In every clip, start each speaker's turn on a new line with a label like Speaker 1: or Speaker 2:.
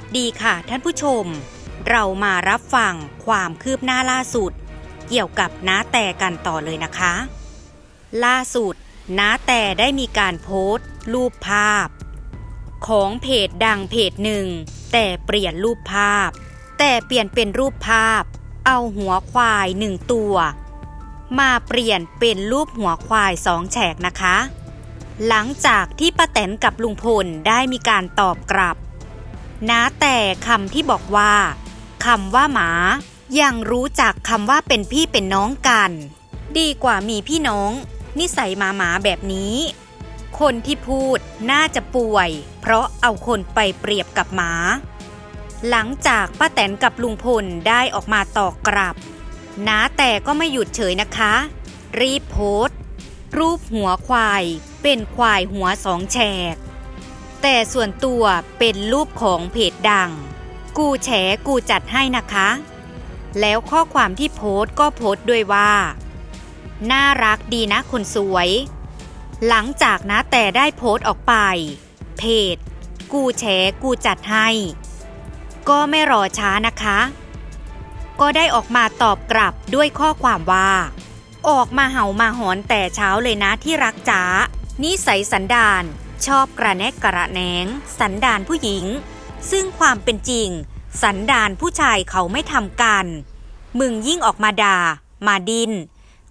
Speaker 1: วัสดีค่ะท่านผู้ชม เรามารับฟังความคืบหน้าล่าสุด เกี่ยวกับน้าแต่กันต่อเลยนะคะ ล่าสุดน้าแต่ได้มีการโพสต์ รูปภาพ ของเพจดังเพจหนึ่ง แต่เปลี่ยนรูปภาพ แต่เปลี่ยนเป็นรูปภาพ เอาหัวควายหนึ่งตัว มาเปลี่ยนเป็นรูปหัวควายสองแฉกนะคะ หลังจากที่ป้าแตนกับลุงพลได้มีการตอบกลับ นะแต่คำที่บอกว่าคำว่าหมา ยังรู้จักคำว่าเป็นพี่เป็นน้องกัน ดีกว่ามีพี่น้อง นิสัยหมาหมาแบบนี้ คนที่พูดน่าจะป่วย เพราะเอาคนไปเปรียบกับหมา หลังจากป้าแตนกับลุงพลได้ออกมาตอบกลับนะแต่ก็ไม่หยุดเฉยนะคะ รีบโพสต์ รูปหัวควาย เป็นควายหัวสองแฉก แต่ส่วนตัวเป็นรูปของเพจดัง กูแฉกูจัดให้นะคะ แล้วข้อความที่โพสต์ก็โพสต์ด้วยว่า น่ารักดีนะคนสวย หลังจากนะแต่ได้โพสต์ออกไป เพจ กูแฉกูจัดให้ ก็ไม่รอช้านะคะ ก็ได้ออกมาตอบกลับด้วยข้อความว่า ออกมาเห่ามาหอนแต่เช้าเลยนะที่รักจ๋านิสัยสันดาน ชอบกระแนกกระแหนง สันดานผู้หญิง ซึ่งความเป็นจริง สันดานผู้ชายเขาไม่ทำกัน มึงยิ่งออกมาด่า มาดิน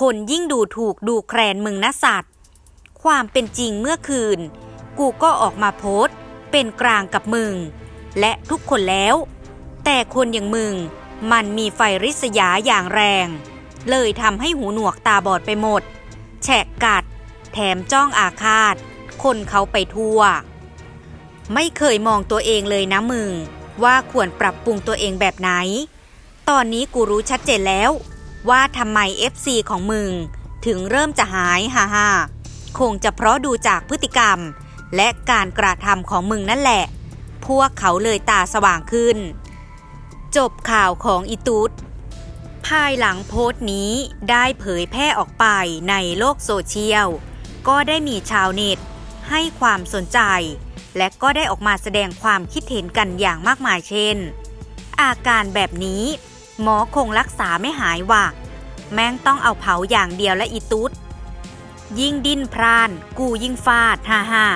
Speaker 1: คนยิ่งดูถูกดูแคลนมึงนะสัตว์ ความเป็นจริงเมื่อคืน กูก็ออกมาโพสต์ เป็นกลางกับมึง และทุกคนแล้ว แต่คนอย่างมึง มันมีไฟริษยาอย่างแรง เลยทำให้หูหนวกตาบอดไปหมด แฉกกัด แถมจ้องอาฆาต คนเขาไปทั่ว ไม่เคยมองตัวเองเลยนะมึง ว่าควรปรับปรุงตัวเองแบบไหน ตอนนี้กูรู้ชัดเจนแล้ว ว่าทำไม FC ของมึง ถึงเริ่มจะหายฮ่าฮ่าคงจะเพราะดูจากพฤติกรรม และการกระทำของมึงนั่นแหละ พวกเขาเลยตาสว่างขึ้น จบข่าวของอีตูดภายหลังโพสต์นี้ได้เผยแพร่ออกไปในโลกโซเชียล ก็ได้มีชาวเน็ต ให้ความสนใจ และก็ได้ออกมาแสดงความคิดเห็นกันอย่างมากมายเช่น อาการแบบนี้ หมอคงรักษาไม่หายว่ะแม่งต้องเอาเผาอย่างเดียวและอีตุ๊ดยิ่งดิ้นพราน กูยิ่งฟาดฮ่าฮ่า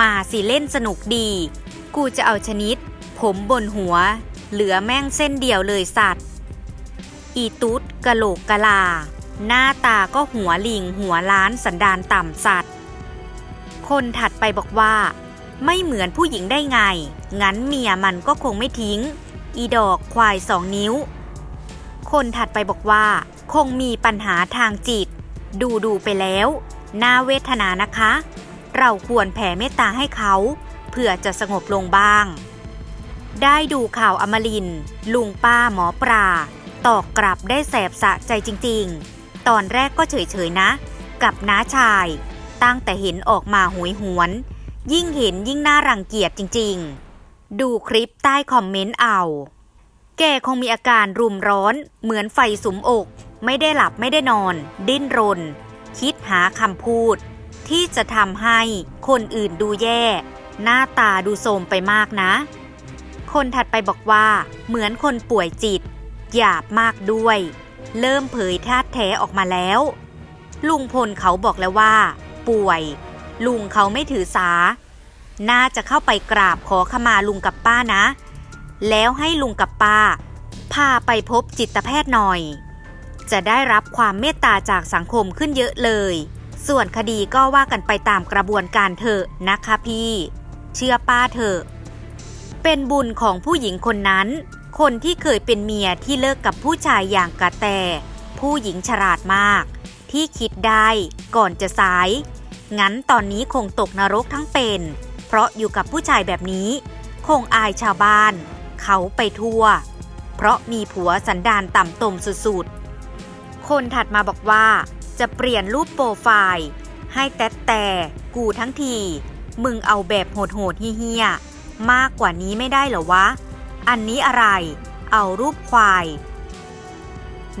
Speaker 1: มาสิเล่นสนุกดี กูจะเอาชนิด ผมบนหัว เหลือแม่งเส้นเดียวเลยสัตว์ อีตุ๊ดกะโหลกกะลา หน้าตาก็หัวลิงหัวล้านสันดานต่ำสัตว์ คนถัดไปบอกว่า ไม่เหมือนผู้หญิงได้ไง งั้นเมียมันก็คงไม่ทิ้ง อีดอกควายสองนิ้ว คนถัดไปบอกว่า คงมีปัญหาทางจิต ดูดูไปแล้วน่าเวทนานะคะ เราควรแผ่เมตตาให้เขา เพื่อจะสงบลงบ้าง ได้ดูข่าวอมริน ลุงป้าหมอปลาตอกกลับได้แสบสะใจจริง ๆ ตอนแรกก็เฉย ๆ นะ กับน้าชาย ตั้งแต่เห็นออกมาหวยหวน ยิ่งเห็นยิ่งน่ารังเกียจจริงๆ ดูคลิปใต้คอมเมนต์เอา แกคงมีอาการรุมร้อนเหมือนไฟสุมอก ไม่ได้หลับไม่ได้นอน ดิ้นรน คิดหาคำพูด ที่จะทำให้คนอื่นดูแย่ หน้าตาดูโทมไปมากนะ คนถัดไปบอกว่า เหมือนคนป่วยจิต หยาบมากด้วย เริ่มเผยท่าแท้ออกมาแล้วลุงพลเขาบอกแล้วว่า ป่วย ลุงเขาไม่ถือสา น่าจะเข้าไปกราบขอขมาลุงกับป้านะ แล้วให้ลุงกับป้า พาไปพบจิตแพทย์หน่อย จะได้รับความเมตตาจากสังคมขึ้นเยอะเลย ส่วนคดีก็ว่ากันไปตามกระบวนการเถอะนะคะพี่ เชื่อป้าเถอะ เป็นบุญของผู้หญิงคนนั้น คนที่เคยเป็นเมียที่เลิกกับผู้ชายอย่างกระแตผู้หญิงฉลาดมาก ที่คิดได้ ก่อนจะสาย งั้นตอนนี้คงตกนรกทั้งเป็น เพราะอยู่กับผู้ชายแบบนี้ คงอายชาวบ้าน เขาไปทั่ว เพราะมีผัวสันดานต่ำตมสุดๆ คนถัดมาบอกว่า จะเปลี่ยนรูปโปรไฟล์ ให้แต่แต่กูทั้งที มึงเอาแบบโหดๆเฮี้ยมากกว่านี้ไม่ได้เหรอวะ อันนี้อะไร เอารูปควาย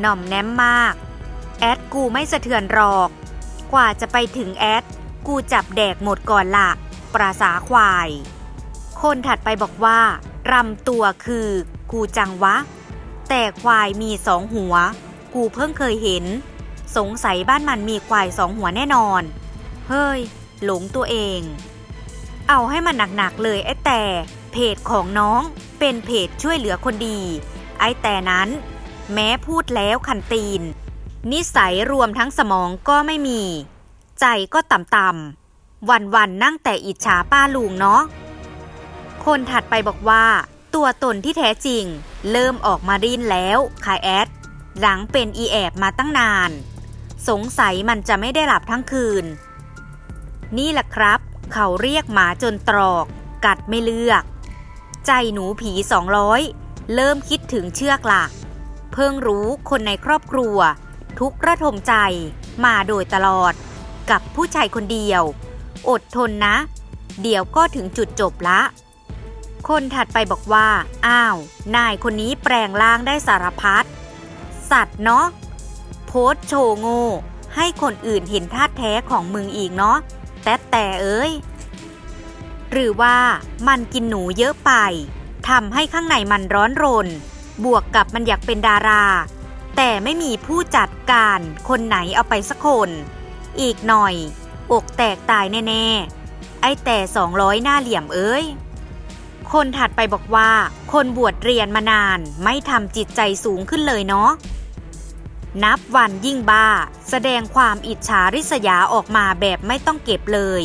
Speaker 1: หน่อมแนมมาก แอดกูไม่สะเทือนหรอก กว่าจะไปถึงแอด กูจับแดกหมดก่อนละปราสาควาย คนถัดไปบอกว่ารำตัวคือกูจังวะ แต่ควายมีสองหัว กูเพิ่งเคยเห็น สงสัยบ้านมันมีควายสองหัวแน่นอน เฮ้ย หลงตัวเอง เอาให้มันหนักๆเลยไอ้แต่เพจของน้องเป็นเพจช่วยเหลือคนดี ไอ้แต่นั้น แม้พูดแล้วคันตีน นิสัยรวมทั้งสมองก็ไม่มี ใจก็ต่ำๆวันๆนั่งแต่อิจฉาป้าลุงเนาะคนถัดไปบอกว่า ตัวตนที่แท้จริง เริ่มออกมารินแล้วคายแอด หลังเป็นอีแอบมาตั้งนาน สงสัยมันจะไม่ได้หลับทั้งคืน นี่แหละครับ เขาเรียกหมาจนตรอก กัดไม่เลือก ใจหนูผีสองร้อยเริ่มคิดถึงเชือกหลัก เพิ่งรู้คนในครอบครัว ทุกระทมใจมาโดยตลอด กับผู้ชายคนเดียว อดทนนะ เดี๋ยวก็ถึงจุดจบละ คนถัดไปบอกว่า อ้าว นายคนนี้แปลงร่างได้สารพัด สัตว์เนาะ โพสโชว์โง่ให้คนอื่นเห็นท่าแท้ของมึงอีกเนาะ แต่แต่เอ้ย หรือว่ามันกินหนูเยอะไปทำให้ข้างในมันร้อนรน บวกกับมันอยากเป็นดารา แต่ไม่มีผู้จัดการคนไหนเอาไปสักคน อีกหน่อย อกแตกตายแน่ๆ ไอ้แต่สองร้อยหน้าเหลี่ยมเอ้ย คนถัดไปบอกว่า คนบวชเรียนมานานไม่ทำจิตใจสูงขึ้นเลยเนาะนับวันยิ่งบ้า แสดงความอิจฉาริษยาออกมาแบบไม่ต้องเก็บเลย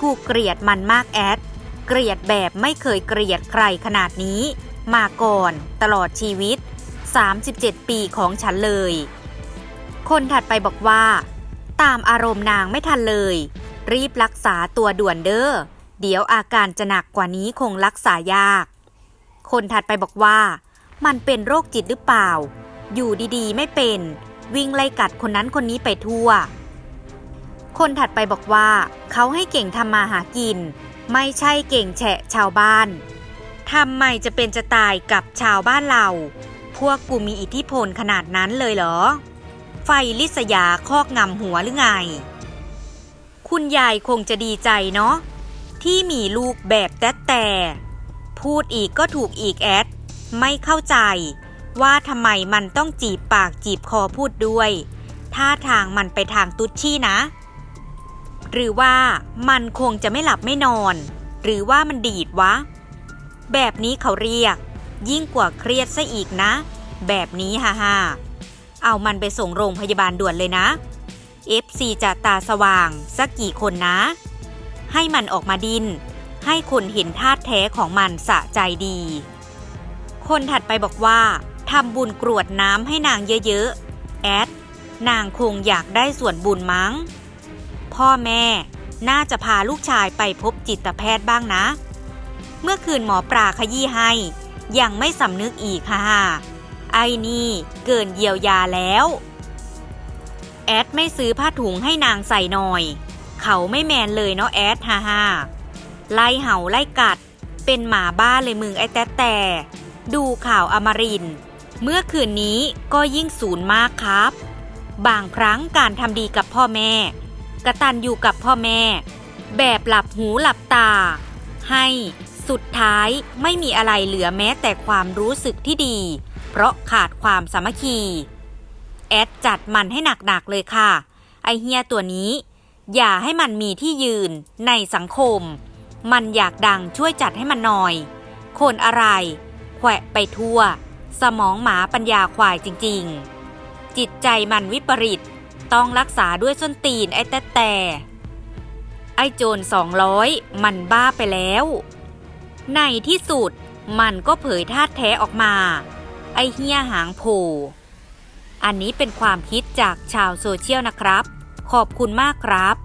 Speaker 1: กูเกลียดมันมากแอด เกลียดแบบไม่เคยเกลียดใครขนาดนี้ มาก่อน ตลอดชีวิต 37 ปีของฉันเลย คนถัดไปบอกว่า ตามอารมณ์นางไม่ทันเลย รีบรักษาตัวด่วนเด้อ เดี๋ยวอาการจะหนักกว่านี้คงรักษายาก คนถัดไปบอกว่า มันเป็นโรคจิตหรือเปล่า อยู่ดีๆ ไม่เป็น วิ่งไล่กัดคนนั้นคนนี้ไปทั่ว คนถัดไปบอกว่า เขาให้เก่งทำมาหากิน ไม่ใช่เก่งแฉะชาวบ้านทำไมจะเป็นจะตายกับชาวบ้านเรา พวกกูมีอิทธิพลขนาดนั้นเลยเหรอ ไฟลิษยาคอกงำหัวหรือไง คุณยายคงจะดีใจเนาะที่มีลูกแบบแต่แต่พูดอีกก็ถูกอีกแอด ไม่เข้าใจ ว่าทำไมมันต้องจีบปากจีบคอพูดด้วย ท่าทางมันไปทางตุชชี่นะ หรือว่ามันคงจะไม่หลับไม่นอน หรือว่ามันดีดวะ แบบนี้เขาเรียก ยิ่งกว่าเครียดซะอีกนะ แบบนี้ฮ่าฮ่าเอามันไปส่งโรงพยาบาลด่วนเลยนะ FC จะตาสว่างสักกี่คนนะ ให้มันออกมาดิน ให้คนเห็นท่าแท้ของมันสะใจดี คนถัดไปบอกว่าทำบุญกรวดน้ำให้นางเยอะๆ แอด นางคงอยากได้ส่วนบุญมั้ง พ่อแม่น่าจะพาลูกชายไปพบจิตแพทย์บ้างนะ เมื่อคืนหมอปลาขยี้ให้ ยังไม่สำนึกอีกฮ่าฮ่าไอ้นี่เกินเยียวยาแล้ว แอดไม่ซื้อผ้าถุงให้นางใส่หน่อย เขาไม่แมนเลยเนาะแอดฮ่าฮ่าไล่เห่าไล่กัด เป็นหมาบ้าเลยมึงไอ้แต่แต่ ดูข่าวอมริน เมื่อคืนนี้ก็ยิ่งศูนย์มากครับ บางครั้งการทำดีกับพ่อแม่ กระตันอยู่กับพ่อแม่ แบบหลับหูหลับตา ให้ สุดท้ายไม่มีอะไรเหลือแม้แต่ความรู้สึกที่ดี เพราะขาดความสามัคคี แอดจัดมันให้หนักๆเลยค่ะ ไอเฮียตัวนี้ อย่าให้มันมีที่ยืนในสังคม มันอยากดังช่วยจัดให้มันหน่อย คนอะไร แขวะไปทั่ว สมองหมาปัญญาควายจริง ๆ จิตใจมันวิปริตต้องรักษาด้วยส้นตีนไอ้แต่แต่ไอ้โจรสองร้อยมันบ้าไปแล้ว ในที่สุดมันก็เผยท่าแท้ออกมา ไอเฮียหางโผอันนี้เป็นความคิดจากชาวโซเชียลนะครับ ขอบคุณมากครับ